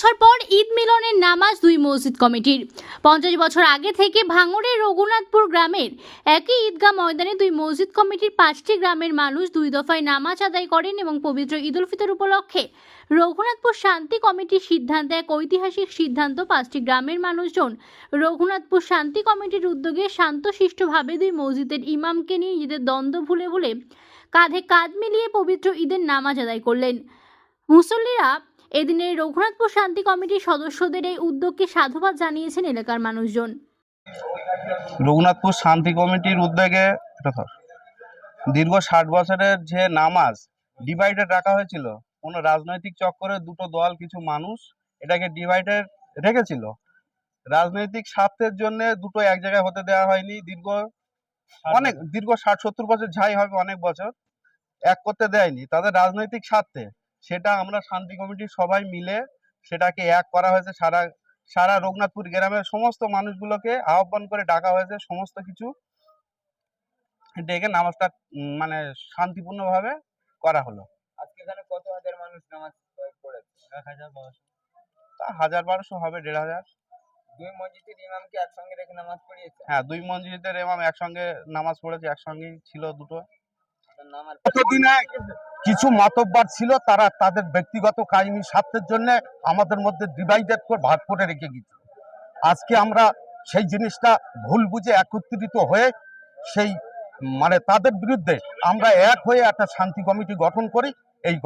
বছর পর ঈদ মিলনের নামাজ দুই মসজিদ কমিটির। পঞ্চাশ বছর আগে থেকে ভাঙড়ের রঘুনাথপুর গ্রামের একই ঈদগাহ ময়দানে দুই মসজিদ কমিটির পাঁচটি গ্রামের মানুষ দুই দফায় নামাজ আদায় করেন এবং পবিত্র ঈদ উল ফিতর উপলক্ষে রঘুনাথপুর শান্তি কমিটির সিদ্ধান্তে এক ঐতিহাসিক সিদ্ধান্ত পাঁচটি গ্রামের মানুষজন রঘুনাথপুর শান্তি কমিটির উদ্যোগে শান্তশিষ্টভাবে দুই মসজিদের ইমামকে নিয়ে ঈদের দ্বন্দ্ব ভুলে ভুলে কাঁধে কাঁধ মিলিয়ে পবিত্র ঈদের নামাজ আদায় করলেন। মুসল্লিরা এদিনের রঘুনাথপুর শান্তি কমিটির সদস্যদের এই উদ্যোগকে সাধুবাদ জানিয়েছেন এলাকার মানুষজন। রঘুনাথপুর শান্তি কমিটির উদ্যোগে দীর্ঘ ষাট বছরের যে নামাজ ডিভাইডেড রাখা হয়েছিল, কোনো রাজনৈতিক চক্করে দুটো দল, কিছু মানুষ এটাকে ডিভাইডেড রেখেছিল। রাজনৈতিক স্বার্থের জন্য দুটো এক জায়গায় হতে দেওয়া হয়নি। দীর্ঘ অনেক, দীর্ঘ ষাট, সত্তর বছর যাই হবে অনেক বছর এক করতে দেয়নি। তাদের রাজনৈতিক স্বার্থে সেটা আমরা শান্তি কমিটির সবাই মিলে সেটাকে এক করা হয়েছে। সারা সারা রঘুনাথপুর গ্রামের সমস্ত মানুষগুলোকে আহ্বান করে ডাকা হয়েছে। সমস্ত কিছু ডেকে নামাজটা মানে শান্তিপূর্ণভাবে করা হলো। আজকে এখানে কত হাজার মানুষ নামাজ পড়েছে? এক হাজার বারোশো। তা হাজার বারোশো হবে দেড় হাজার। দুই মসজিদের ইমামকে একসঙ্গে রেখে নামাজ পড়িয়েছে? হ্যাঁ দুই মসজিদের একসঙ্গে নামাজ পড়েছে একসঙ্গেই ছিল দুটো। আপনার নাম আর এতদিনে কিছু মাতব্বার ছিল, তারা তাদের ব্যক্তিগত কাহিনী স্বার্থের জন্য আমাদের মধ্যে ডিভাইডেড করে ভাগ করে রেখে গেছে আজকে আমরা সেই জিনিসটা ভুল বুঝে একত্রিত হয়ে সেই মানে তাদের বিরুদ্ধে আমরা এক হয়ে একটা শান্তি কমিটি গঠন করি। এই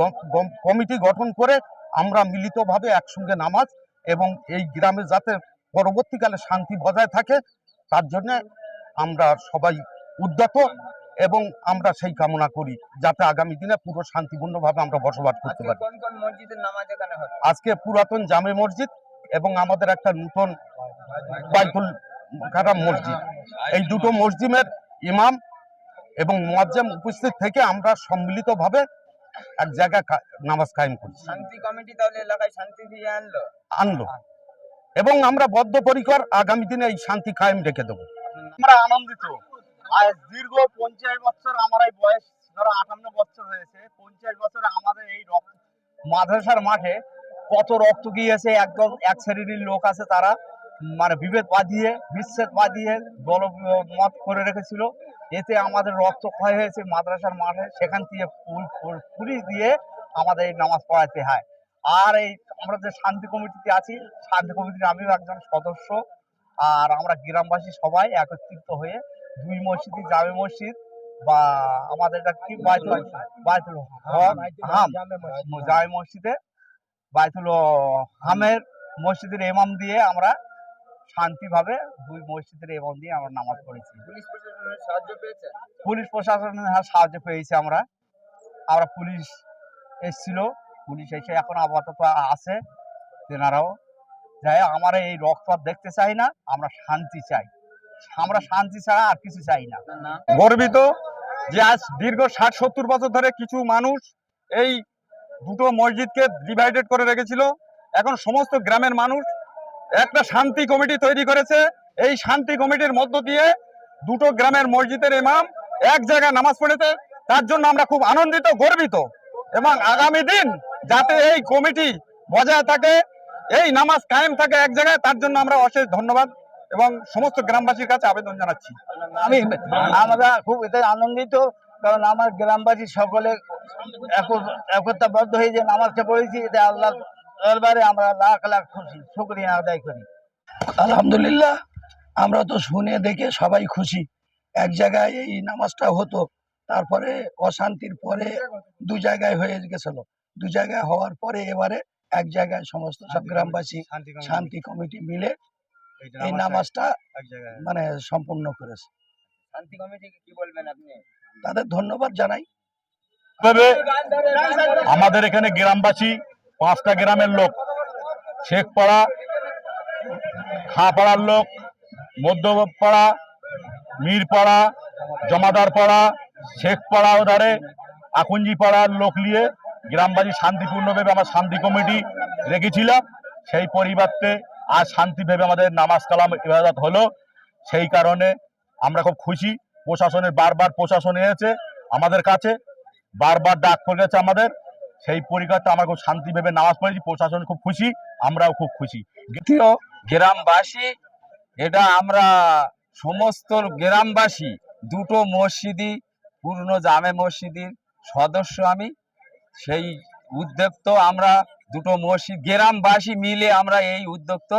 কমিটি গঠন করে আমরা মিলিতভাবে একসঙ্গে নামাজ এবং এই গ্রামে যাতে পরবর্তীকালে শান্তি বজায় থাকে, তার জন্য আমরা সবাই উদ্যত। এবং আমরা সেই কামনা করি যাতে আগামী দিনে পুরো শান্তিপূর্ণভাবে আমরা বসবাস করতে পারি। আজকে পুরাতন জামে মসজিদ এবং আমাদের একটা নতুন বাইতুল কারাম মসজিদ। এই দুটো মসজিদের ইমাম এবং মুয়াজ্জেম উপস্থিত থেকে আমরা সম্মিলিতভাবে এক জায়গায় নামাজ কায়েম করি শান্তি কমিটি তাহলে এলাকায় শান্তি আনলো? আনলো। এবং আমরা বদ্ধপরিকর আগামী দিনে এই শান্তি কায়েম রেখে দেবো। আমরা আনন্দিত। দীর্ঘ পঞ্চাশ বছর আমার এই বয়স, ধরো আটান্ন বছর হয়েছে, পঞ্চাশ বছরে আমাদের এই রক্ত, মাদ্রাসার মাঠে কত রক্ত গিয়েছে, একদম এক শ্রেণির লোক আছে তারা মানে বিভেদ বাঁধিয়ে, বিচ্ছেদ বাঁধিয়ে দল মত করে রেখেছিল। এতে আমাদের রক্ত ক্ষয় হয়েছে মাদ্রাসার মাঠে, সেখান থেকে পুল- পুল- পুলিশ দিয়ে আমাদের এই নামাজ পড়াতে হয়। আর এই আমরা যে শান্তি কমিটিতে আছি, শান্তি কমিটির আমিও একজন সদস্য, আর আমরা গ্রামবাসী সবাই একত্রিত হয়ে দুই মসজিদে জামে মসজিদ বা আমাদের এটা কি? বাইতুল বাইতুল হাম জামে মসজিদে। বাইতুল হামের মসজিদের এমাম দিয়ে আমরা শান্তিভাবে দুই মসজিদের এমাম দিয়ে আমরা নামাজ পড়েছি। পুলিশ প্রশাসনের সাহায্য হ্যাঁ সাহায্য পেয়েছি আমরা। আমরা পুলিশ এসেছিল পুলিশ এসে এখন আপাতত আছে তেনারাও। যাই আমরা এই রক্তপাত দেখতে চাই না আমরা শান্তি চাই। আমরা শান্তি ছাড়া আর কিছু চাই না। গর্বিত যে আজ দীর্ঘ ষাট সত্তর বছর ধরে কিছু মানুষ এই দুটো মসজিদকে ডিভাইডেড করে রেখেছিল। এখন সমস্ত গ্রামের মানুষ একটা শান্তি কমিটি তৈরি করেছে। এই শান্তি কমিটির মধ্য দিয়ে দুটো গ্রামের মসজিদের ইমাম এক জায়গায় নামাজ পড়েছে। তার জন্য আমরা খুব আনন্দিত গর্বিত এবং আগামী দিন যাতে এই কমিটি বজায় থাকে এই নামাজ কায়েম থাকে এক জায়গায় তার জন্য আমরা অশেষ ধন্যবাদ। এবং সমস্ত গ্রামবাসীর কাছে আবেদন জানাচ্ছি। আমি আমরা খুব এতে আনন্দিত কারণ আমার গ্রামবাসী সকলে এক- একতাবদ্ধ হয়ে যে নামাজটা পড়েছি এতে আল্লাহ দরবারে আমরা লাখ লাখ খুশি শুক্রিয়া আদায় করি। আলহামদুলিল্লাহ আমরা তো শুনে দেখে সবাই খুশি। এক জায়গায় এই নামাজটা হতো তারপরে অশান্তির পরে দু জায়গায় হয়ে গেছিল। দু জায়গায় হওয়ার পরে এবারে এক জায়গায় সমস্ত সব গ্রামবাসী শান্তি কমিটি। মিলে এই নামাজটা মানে সম্পূর্ণ করেছে। শান্তি কমিটিকে কি বলবেন আপনি? তাদের ধন্যবাদ জানাই। তবে আমাদের এখানে গ্রামবাসী পাঁচটা গ্রামের লোক শেখপাড়া খাপাড়ার লোক মধ্যপাড়া মীরপাড়া জমাদার পাড়া শেখপাড়া ওধারে আকুঞ্জি পাড়ার লোক নিয়ে গ্রামবাসী শান্তিপূর্ণভাবে আমার শান্তি কমিটি রেখেছিলাম। সেই পরিবর্তে আজ শান্তিভাবে আমাদের নামাজ কালাম ইবাদত হলো। সেই কারণে আমরা খুব খুশি। প্রশাসনের বারবার প্রশাসন এসেছে আমাদের কাছে, বারবার ডাক পড়েছে আমাদের। সেই পরিকারটা আমরা খুব শান্তি ভেবে নামাজ পড়েছি, প্রশাসন খুব খুশি, আমরাও খুব খুশি। দ্বিতীয় গ্রামবাসী, এটা আমরা সমস্ত গ্রামবাসী, দুটো মসজিদই, পূর্ণ জামে মসজিদের সদস্য আমি। সেই উদ্যোগ তো আমরা দুটো মসজিদ গ্রামবাসী মিলে আমরা এই উদ্যোক্ত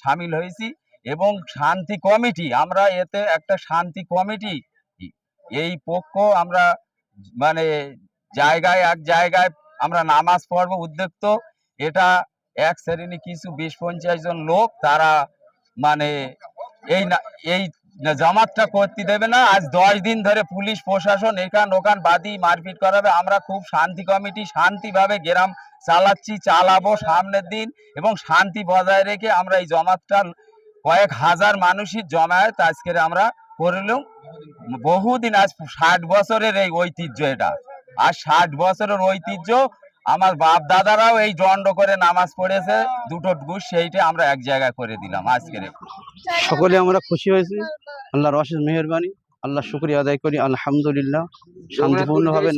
সামিল হয়েছি এবং শান্তি কমিটি, আমরা এতে একটা শান্তি কমিটি, এই পক্ষ আমরা মানে জায়গায় এক জায়গায় আমরা নামাজ পড়ব উদ্যোক্ত। এটা এক শ্রেণি কিছু বিশ পঞ্চাশ জন লোক, তারা মানে এই এই জামাতটা করতে দেবে না, আজ দশ দিন ধরে পুলিশ, প্রশাসন, এখান ওখান বাদি মারপিট করাবে। আমরা খুব শান্তি কমিটি, শান্তিভাবে গ্রাম চালাচ্ছি, চালাবো সামনের দিন এবং শান্তি বজায় রেখে আমরা এই জমাতটা কয়েক হাজার মানুষের জমায়েত আজকের আমরা করলাম। বহুদিন আজ ষাট বছরের এই ঐতিহ্য এটা। আর ষাট বছরের ঐতিহ্য আমার বাপ দাদারাও এই দণ্ড করে নামাজ পড়েছে দুটো ঘুষ সেইটা আমরা এক জায়গায় করে দিলাম আজকের সকলে আমরা খুশি হয়েছি। আল্লাহর অশেষ মেহরবানি আল্লাহ শুক্রিয়া আদায় করি আলহামদুলিল্লাহ। শান্তিপূর্ণভাবে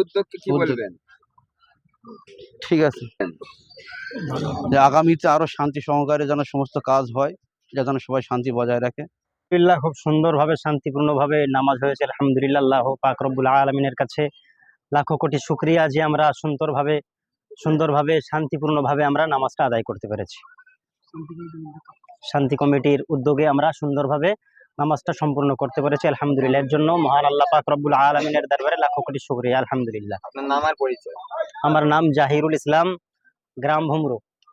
উদ্যোগকে কি। বলবেন? ঠিক আছে। যে আগামীতে আরও শান্তি সহকারে যেন সমস্ত কাজ হয় যা যেন সবাই শান্তি বজায় রাখে। আলহামদুলিল্লাহ খুব সুন্দরভাবে শান্তিপূর্ণভাবে নামাজ হয়েছে। আলহামদুলিল্লাহ আল্লাহ পাক রব্বুল আলমিনের কাছে লাখো কোটি শুক্রিয়া যে আমরা সুন্দরভাবে সুন্দরভাবে শান্তিপূর্ণভাবে আমরা নামাজটা আদায় করতে পেরেছি। শান্তি কমিটির উদ্যোগে আমরা সুন্দরভাবে নামাজটা সম্পূর্ণ করতে পেরেছি আলহামদুলিল্লাহ। এর জন্য মহান আল্লাহ পাক রব্বুল আলমিনের দরবারে লাখো কোটি শুক্রিয়া আলহামদুলিল্লাহ। আমার নাম জাহিরুল ইসলাম গ্রাম ভুমরু।